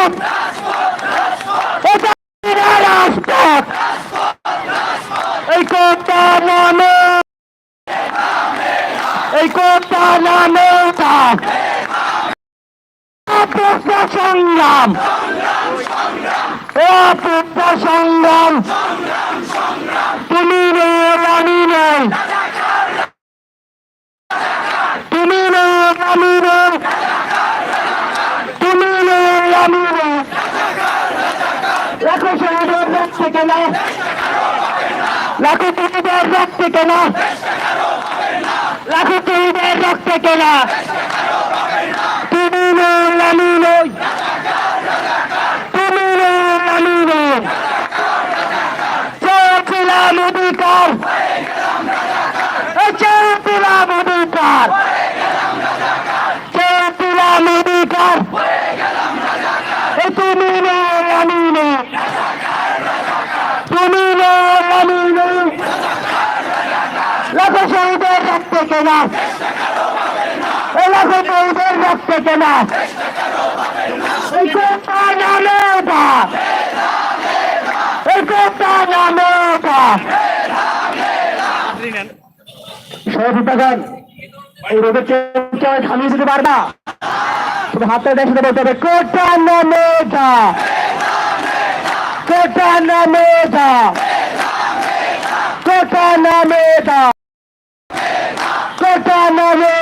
রাজপথ এটা রাজপথ এই কোটা নামে এই কোটা নামে অপেক্ষা সংগ্রাম। কেন লাখো শহীদের রক্তে কেনা লাখো শহীদের রক্তে কেন কেনা এ লাখো শহীদের রক্ত কেনা নামে কোথা নামে ওঠা। সহযোগিতাগণ এই রোগের পারবা শুধু হাতে দেখে হবে, কোটা নামে ওঠা। কোটা নামে ওঠা। কোটা নামে ওঠা। ওঠা